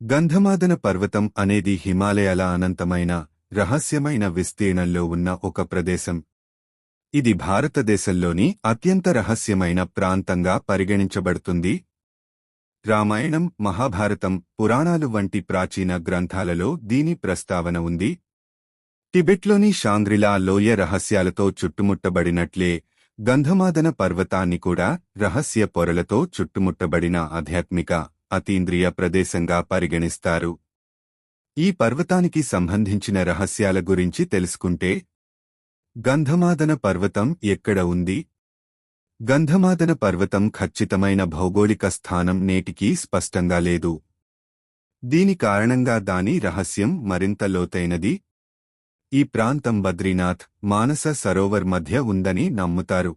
గంధమాదన పర్వతం అనేది హిమాలయాల అనంతమైన రహస్యమైన విస్తీర్ణంలో ఉన్న ఒక ప్రదేశం. ఇది భారతదేశంలోని అత్యంత రహస్యమైన ప్రాంతంగా పరిగణించబడుతుంది. రామాయణం మహాభారతం పురాణాలు వంటి ప్రాచీన గ్రంథాలలో దీని ప్రస్తావన ఉంది. టిబెట్లోని షాంగ్రిలా లోయ రహస్యాలతో చుట్టుముట్టబడినట్లే గంధమాదన పర్వతాన్ని కూడా రహస్య పొరలతో చుట్టుముట్టబడిన ఆధ్యాత్మిక అతీంద్రియ ప్రదేశంగా పరిగణిస్తారు. ఈ పర్వతానికి సంబంధించిన రహస్యాల గురించి తెలుసుకుంటే గంధమాదన పర్వతం ఎక్కడ ఉంది? గంధమాదన పర్వతం ఖచ్చితమైన భౌగోళిక స్థానం నేటికీ స్పష్టంగా లేదు. దీని కారణంగా దాని రహస్యం మరింత లోతైనది. ఈ ప్రాంతం బద్రీనాథ్ మానస సరోవర్ మధ్య ఉందని నమ్ముతారు.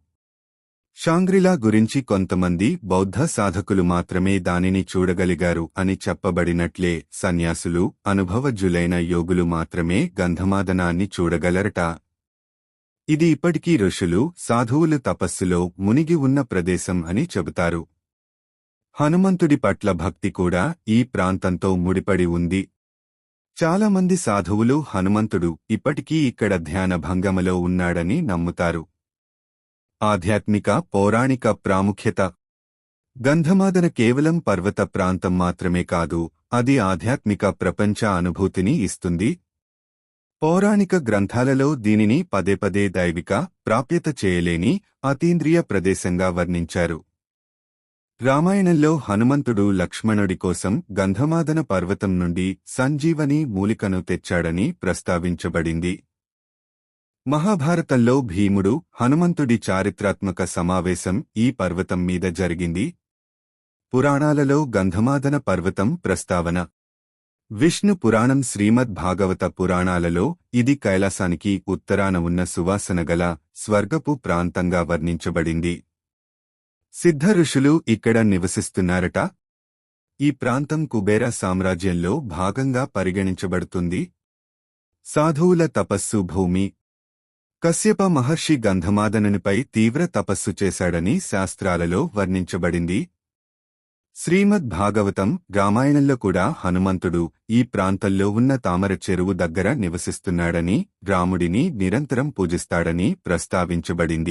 షాంగ్రిలా గురించి కొంతమంది బౌద్ధ సాధకులు మాత్రమే దానిని చూడగలిగారు అని చెప్పబడినట్లే సన్యాసులు అనుభవజ్జులైన యోగులు మాత్రమే గంధమాదనాన్ని చూడగలరట. ఇది ఇప్పటికీ ఋషులు సాధువులు తపస్సులో మునిగి ఉన్న ప్రదేశం అని చెబుతారు. హనుమంతుడి పట్ల భక్తి కూడా ఈ ప్రాంతంతో ముడిపడి ఉంది. చాలామంది సాధువులు హనుమంతుడు ఇప్పటికీ ఇక్కడ ధ్యాన భంగమలో ఉన్నాడని నమ్ముతారు. ఆధ్యాత్మిక పౌరాణిక ప్రాముఖ్యత. గంధమాదన కేవలం పర్వత ప్రాంతం మాత్రమే కాదు అది ఆధ్యాత్మిక ప్రపంచ అనుభూతిని ఇస్తుంది. పౌరాణిక గ్రంథాలలో దీనిని పదే పదే దైవిక ప్రాప్యత చేయలేని అతీంద్రియ ప్రదేశంగా వర్ణించారు. రామాయణంలో హనుమంతుడు లక్ష్మణుడి కోసం గంధమాదన పర్వతం నుండి సంజీవని మూలికను తెచ్చాడని ప్రస్తావించబడింది. మహాభారతంలో భీముడు హనుమంతుడి చారిత్రాత్మక సమావేశం ఈ పర్వతం మీద జరిగింది. పురాణాలలో గంధమాదన పర్వతం ప్రస్తావన. విష్ణు పురాణం శ్రీమద్ భాగవత పురాణాలలో ఇది కైలాసానికి ఉత్తరాన ఉన్న సువాసన గల స్వర్గపు ప్రాంతంగా వర్ణించబడింది. సిద్ధ ఋషులు ఇక్కడ నివసిస్తున్నారట. ఈ ప్రాంతం కుబేర సామ్రాజ్యంలో భాగంగా పరిగణించబడుతుంది. సాధువుల తపస్సు భూమి కశ్యప మహర్షి గంధమాదనునిపై తీవ్ర తపస్సు చేశాడని శాస్త్రాలలో వర్ణించబడింది. శ్రీమద్ భాగవతం రామాయణంలో కూడా హనుమంతుడు ఈ ప్రాంతంలో ఉన్న తామర చెరువు దగ్గర నివసిస్తున్నాడని రాముడిని నిరంతరం పూజిస్తాడని ప్రస్తావించబడింది.